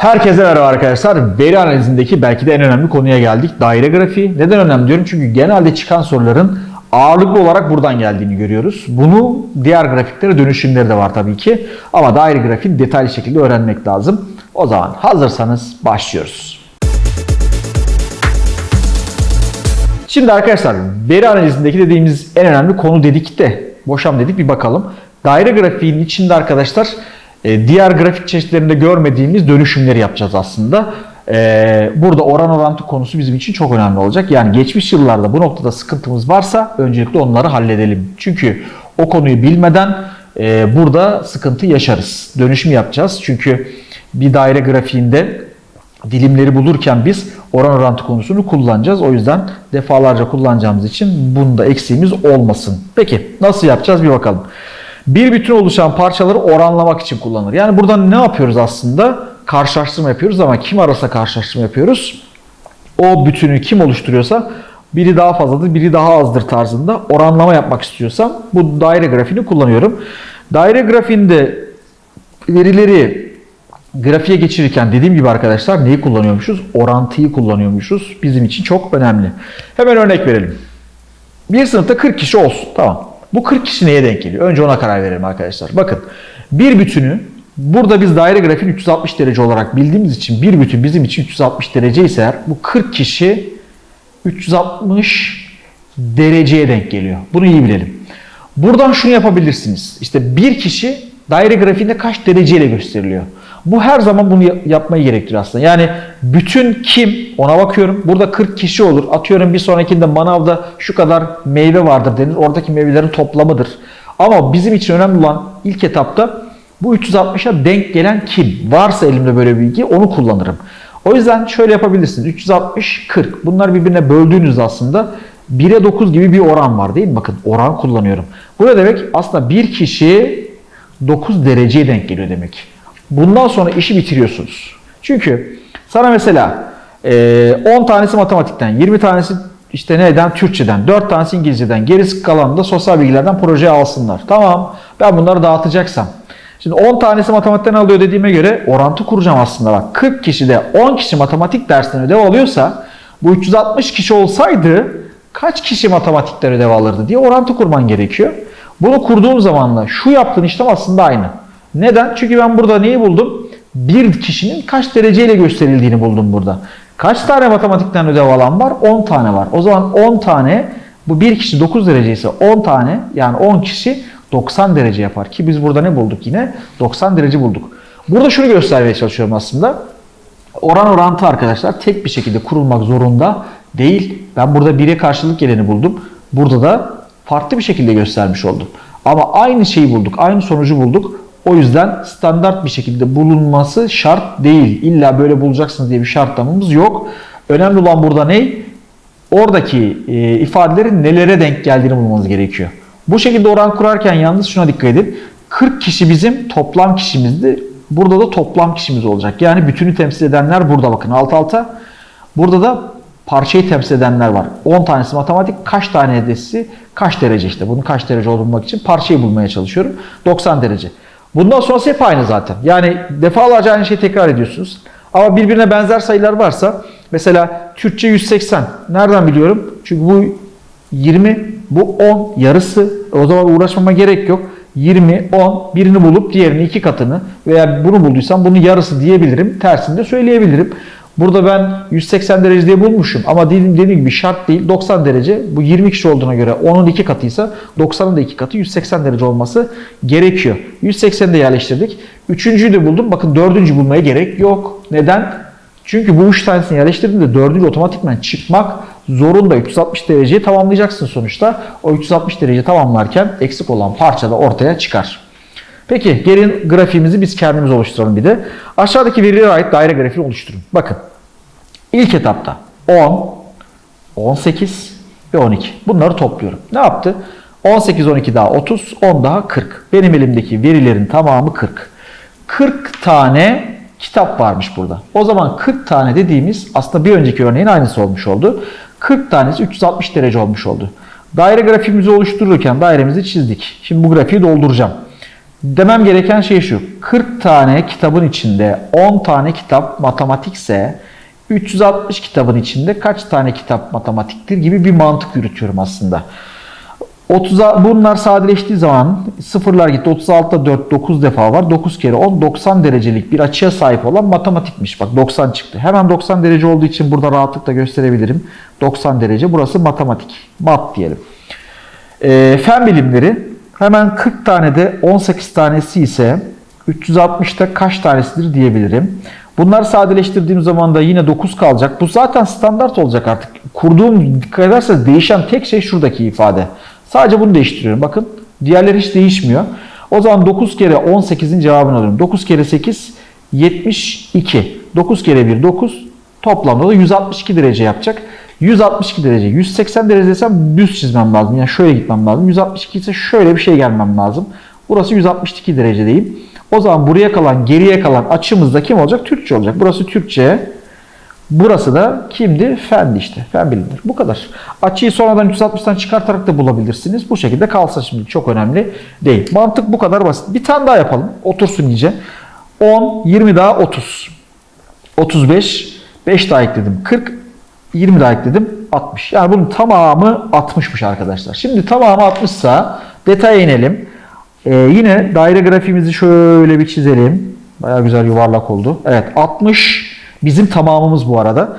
Herkese merhaba arkadaşlar. Veri analizindeki belki de en önemli konuya geldik. Daire grafiği. Neden önemli diyorum? Çünkü genelde çıkan soruların ağırlıklı olarak buradan geldiğini görüyoruz. Bunu diğer grafiklere dönüşümleri de var tabii ki. Ama daire grafiğini detaylı şekilde öğrenmek lazım. O zaman hazırsanız başlıyoruz. Şimdi arkadaşlar veri analizindeki dediğimiz en önemli konu dedik de boşam dedik bir bakalım. Daire grafiğinin içinde arkadaşlar e, diğer grafik çeşitlerinde görmediğimiz dönüşümleri yapacağız aslında. E, Burada oran orantı konusu bizim için çok önemli olacak. Yani geçmiş yıllarda bu noktada sıkıntımız varsa öncelikle onları halledelim. Çünkü o konuyu bilmeden e, burada sıkıntı yaşarız. Dönüşüm yapacağız. Çünkü bir daire grafiğinde dilimleri bulurken biz oran orantı konusunu kullanacağız. O yüzden defalarca kullanacağımız için bunda eksiğimiz olmasın. Peki nasıl yapacağız bir bakalım. Bir bütün oluşan parçaları oranlamak için kullanılır. Yani burada ne yapıyoruz aslında? Karşılaştırma yapıyoruz ama kim arasa karşılaştırma yapıyoruz? O bütünü kim oluşturuyorsa biri daha fazladır, biri daha azdır tarzında oranlama yapmak istiyorsam bu daire grafiğini kullanıyorum. Daire grafiğinde verileri grafiğe geçirirken dediğim gibi arkadaşlar neyi kullanıyormuşuz? Orantıyı kullanıyormuşuz. Bizim için çok önemli. Hemen örnek verelim. Bir sınıfta 40 kişi olsun. Tamam. Bu 40 kişi neye denk geliyor? Önce ona karar verelim arkadaşlar. Bakın bir bütünü burada biz daire grafiğini 360 derece olarak bildiğimiz için bir bütün bizim için 360 derece ise eğer bu 40 kişi 360 dereceye denk geliyor. Bunu iyi bilelim. Buradan şunu yapabilirsiniz. İşte bir kişi daire grafiğinde kaç dereceyle gösteriliyor. Bu her zaman bunu yapmayı gerektiriyor aslında. Yani bütün kim ona bakıyorum. Burada 40 kişi olur. Atıyorum bir sonrakinde manavda şu kadar meyve vardır denir. Oradaki meyvelerin toplamıdır. Ama bizim için önemli olan ilk etapta bu 360'a denk gelen kim? Varsa elimde böyle bilgi onu kullanırım. O yüzden şöyle yapabilirsiniz. 360, 40. Bunlar birbirine böldüğünüzde aslında 1'e 9 gibi bir oran var değil mi? Bakın oran kullanıyorum. Bu ne demek? Aslında bir kişi 9 dereceye denk geliyor demek. Bundan sonra işi bitiriyorsunuz. Çünkü sana mesela e, 10 tanesi matematikten, 20 tanesi işte neden? Türkçeden, 4 tanesi İngilizceden, gerisi kalanı da sosyal bilgilerden projeye alsınlar. Tamam ben bunları dağıtacaksam. Şimdi 10 tanesi matematikten alıyor dediğime göre orantı kuracağım aslında bak. 40 kişi de 10 kişi matematik dersinden ödev alıyorsa bu 360 kişi olsaydı kaç kişi matematikten ödev alırdı diye orantı kurman gerekiyor. Bunu kurduğum zamanla şu yaptığın işlem aslında aynı. Neden? Çünkü ben burada neyi buldum? Bir kişinin kaç dereceyle gösterildiğini buldum burada. Kaç tane matematikten ödev alan var? 10 tane var. O zaman 10 tane bu bir kişi 9 derece ise 10 tane yani 10 kişi 90 derece yapar. Ki biz burada ne bulduk yine? 90 derece bulduk. Burada şunu göstermeye çalışıyorum aslında. Oran orantı arkadaşlar tek bir şekilde kurulmak zorunda değil. Ben burada 1'e karşılık geleni buldum. Burada da farklı bir şekilde göstermiş oldum. Ama aynı şeyi bulduk, aynı sonucu bulduk. O yüzden standart bir şekilde bulunması şart değil. İlla böyle bulacaksınız diye bir şartlamamız yok. Önemli olan burada ne? Oradaki e, ifadelerin nelere denk geldiğini bulmamız gerekiyor. Bu şekilde oran kurarken yalnız şuna dikkat edin. 40 kişi bizim toplam kişimizdi. Burada da toplam kişimiz olacak. Yani bütünü temsil edenler burada bakın alt alta. Burada da parçayı temsil edenler var. 10 tanesi matematik, kaç tane hedesi, kaç derece işte. Bunun kaç derece olduğunu bulmak için parçayı bulmaya çalışıyorum. 90 derece. Bundan sonrası hep aynı zaten. Yani defalarca aynı şeyi tekrar ediyorsunuz. Ama birbirine benzer sayılar varsa mesela Türkçe 180. Nereden biliyorum? Çünkü bu 20, bu 10 yarısı. O zaman uğraşmama gerek yok. 20, 10 birini bulup diğerini iki katını veya bunu bulduysam bunun yarısı diyebilirim. Tersini de söyleyebilirim. Burada ben 180 derece diye bulmuşum ama dediğim, dediğim gibi şart değil 90 derece. Bu 20 kişi olduğuna göre 10'un iki katıysa 90'ın da iki katı 180 derece olması gerekiyor. 180'i de yerleştirdik. Üçüncüyü de buldum. Bakın dördüncü bulmaya gerek yok. Neden? Çünkü bu üç tanesini yerleştirdiğinde dördüncü otomatikman çıkmak zorunda. 360 dereceyi tamamlayacaksın sonuçta. O 360 derece tamamlarken eksik olan parça da ortaya çıkar. Peki gelin grafiğimizi biz kendimiz oluşturalım bir de. Aşağıdaki verilere ait daire grafiği oluşturun. Bakın ilk etapta 10, 18 ve 12. Bunları topluyorum. Ne yaptı? 18, 12 daha 30, 10 daha 40. Benim elimdeki verilerin tamamı 40. 40 tane kitap varmış burada. O zaman 40 tane dediğimiz aslında bir önceki örneğin aynısı olmuş oldu. 40 tanesi 360 derece olmuş oldu. Daire grafiğimizi oluştururken dairemizi çizdik. Şimdi bu grafiği dolduracağım. Demem gereken şey şu. 40 tane kitabın içinde 10 tane kitap matematikse 360 kitabın içinde kaç tane kitap matematiktir gibi bir mantık yürütüyorum aslında. 30'a bunlar sadeleştiği zaman sıfırlar gitti. 36'da 4 9 defa var. 9 kere 10 90 derecelik bir açıya sahip olan matematikmiş. Bak 90 çıktı. Hemen 90 derece olduğu için burada rahatlıkla gösterebilirim. 90 derece. Burası matematik. Mat diyelim. Ee, fen bilimleri hemen 40 tane de 18 tanesi ise 360'ta kaç tanesidir diyebilirim. Bunlar sadeleştirdiğim zaman da yine 9 kalacak. Bu zaten standart olacak artık. Kurduğum dikkat ederseniz değişen tek şey şuradaki ifade. Sadece bunu değiştiriyorum. Bakın diğerleri hiç değişmiyor. O zaman 9 kere 18'in cevabını alıyorum. 9 kere 8 72. 9 kere 1 9. Toplamda da 162 derece yapacak. 162 derece. 180 derece desem düz çizmem lazım. Yani şöyle gitmem lazım. 162 ise şöyle bir şey gelmem lazım. Burası 162 derecedeyim. O zaman buraya kalan, geriye kalan açımızda kim olacak? Türkçe olacak. Burası Türkçe. Burası da kimdi? Fendi işte. Fen bilimleri. Bu kadar. Açıyı sonradan 360'tan çıkartarak da bulabilirsiniz. Bu şekilde kalsa şimdi çok önemli değil. Mantık bu kadar basit. Bir tane daha yapalım. Otursun iyice. 10, 20 daha 30. 35, 5 daha ekledim. 40, 20 daha ekledim. 60. Yani bunun tamamı 60'mış arkadaşlar. Şimdi tamamı 60'sa detaya inelim. Ee, yine daire grafiğimizi şöyle bir çizelim. Baya güzel yuvarlak oldu. Evet 60 bizim tamamımız bu arada.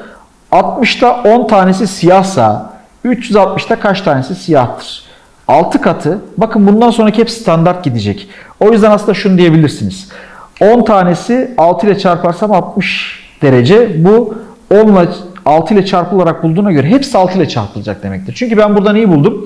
60'ta 10 tanesi siyahsa 360'ta kaç tanesi siyahtır? 6 katı. Bakın bundan sonraki hep standart gidecek. O yüzden aslında şunu diyebilirsiniz. 10 tanesi 6 ile çarparsam 60 derece. Bu 10 ile 6 ile çarpılarak bulduğuna göre hepsi 6 ile çarpılacak demektir. Çünkü ben burada neyi buldum?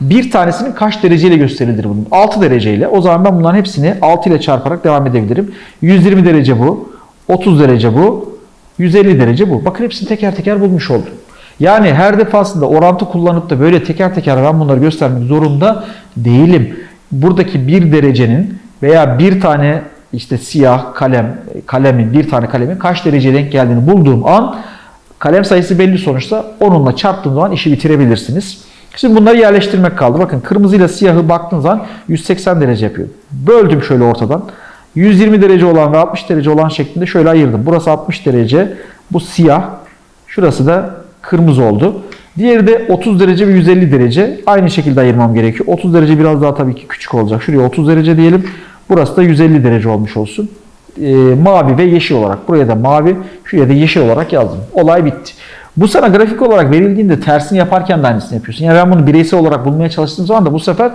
Bir tanesinin kaç dereceyle gösterilir bunun? 6 dereceyle. O zaman ben bunların hepsini 6 ile çarparak devam edebilirim. 120 derece bu. 30 derece bu. 150 derece bu. Bakın hepsini teker teker bulmuş oldum. Yani her defasında orantı kullanıp da böyle teker teker ben bunları göstermek zorunda değilim. Buradaki bir derecenin veya bir tane işte siyah kalem, kalemin bir tane kalemin kaç dereceye denk geldiğini bulduğum an kalem sayısı belli sonuçta onunla çarptığım zaman işi bitirebilirsiniz. Şimdi bunları yerleştirmek kaldı. Bakın kırmızıyla siyahı baktığın zaman 180 derece yapıyor. Böldüm şöyle ortadan. 120 derece olan ve 60 derece olan şeklinde şöyle ayırdım. Burası 60 derece. Bu siyah. Şurası da kırmızı oldu. Diğeri de 30 derece ve 150 derece. Aynı şekilde ayırmam gerekiyor. 30 derece biraz daha tabii ki küçük olacak. Şuraya 30 derece diyelim. Burası da 150 derece olmuş olsun. Ee, mavi ve yeşil olarak. Buraya da mavi, şuraya da yeşil olarak yazdım. Olay bitti. Bu sana grafik olarak verildiğinde tersini yaparken de aynısını yapıyorsun. Yani ben bunu bireysel olarak bulmaya çalıştığım zaman da bu sefer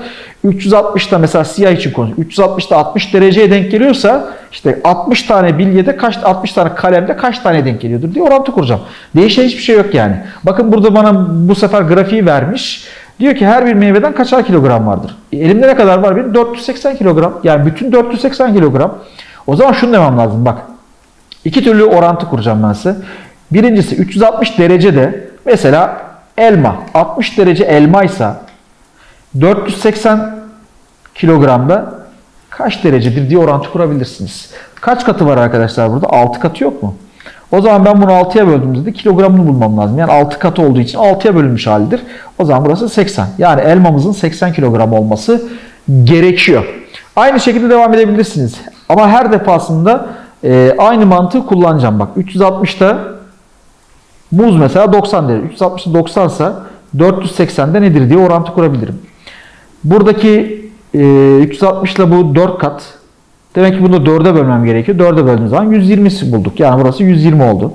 360'da mesela siyah için konuşuyorum. 360'da 60 dereceye denk geliyorsa işte 60 tane bilyede kaç 60 tane kalemde kaç tane denk geliyordur diye orantı kuracağım. Değişen hiçbir şey yok yani. Bakın burada bana bu sefer grafiği vermiş. Diyor ki her bir meyveden kaçar kilogram vardır? E, elimde ne kadar var benim? 480 kilogram. Yani bütün 480 kilogram. O zaman şunu demem lazım bak. İki türlü orantı kuracağım ben size. Birincisi 360 derecede mesela elma 60 derece elmaysa 480 kilogramda kaç derecedir diye orantı kurabilirsiniz. Kaç katı var arkadaşlar burada? 6 katı yok mu? O zaman ben bunu 6'ya böldüğümüzde de kilogramını bulmam lazım. Yani 6 katı olduğu için 6'ya bölünmüş halidir. O zaman burası 80. Yani elmamızın 80 kilogram olması gerekiyor. Aynı şekilde devam edebilirsiniz. Ama her defasında e, aynı mantığı kullanacağım. Bak 360'ta Muz mesela 90 derece. 360'da 90 ise 480'de nedir diye orantı kurabilirim. Buradaki e, 360 ile bu 4 kat. Demek ki bunu 4'e bölmem gerekiyor. 4'e böldüğüm zaman 120'si bulduk. Yani burası 120 oldu.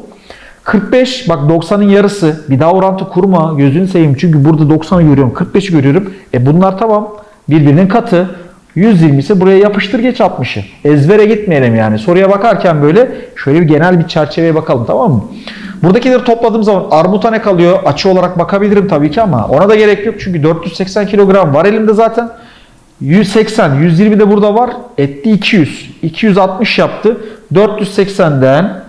45 bak 90'ın yarısı. Bir daha orantı kurma. Gözünü seveyim. Çünkü burada 90'ı görüyorum. 45'i görüyorum. E bunlar tamam. Birbirinin katı. 120 ise buraya yapıştır geç 60'ı. Ezbere gitmeyelim yani. Soruya bakarken böyle şöyle bir genel bir çerçeveye bakalım tamam mı? Buradakileri topladığım zaman armuta ne kalıyor? Açı olarak bakabilirim tabii ki ama ona da gerek yok. Çünkü 480 kilogram var elimde zaten. 180, 120 de burada var. Etti 200. 260 yaptı. 480'den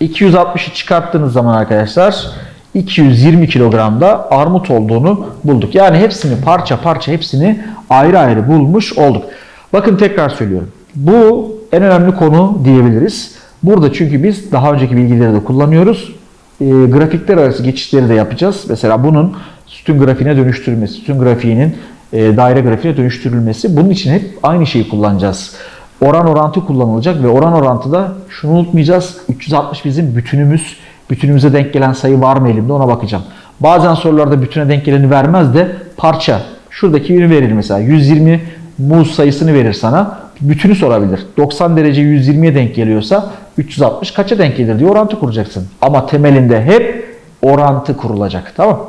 260'ı çıkarttığınız zaman arkadaşlar 220 kilogramda armut olduğunu bulduk. Yani hepsini parça parça hepsini ayrı ayrı bulmuş olduk. Bakın tekrar söylüyorum. Bu en önemli konu diyebiliriz. Burada çünkü biz daha önceki bilgileri de kullanıyoruz. E, grafikler arası geçişleri de yapacağız. Mesela bunun sütun grafiğine dönüştürmesi, sütun grafiğinin daire grafiğine dönüştürülmesi. Bunun için hep aynı şeyi kullanacağız. Oran orantı kullanılacak ve oran orantıda şunu unutmayacağız. 360 bizim bütünümüz. Bütünümüze denk gelen sayı var mı elimde ona bakacağım. Bazen sorularda bütüne denk geleni vermez de parça. Şuradaki ürün verir mesela. 120 muz sayısını verir sana. Bütünü sorabilir. 90 derece 120'ye denk geliyorsa 360 kaça denk gelir diye orantı kuracaksın. Ama temelinde hep orantı kurulacak. Tamam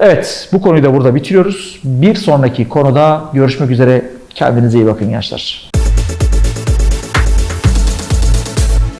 Evet bu konuyu da burada bitiriyoruz. Bir sonraki konuda görüşmek üzere. Kendinize iyi bakın gençler.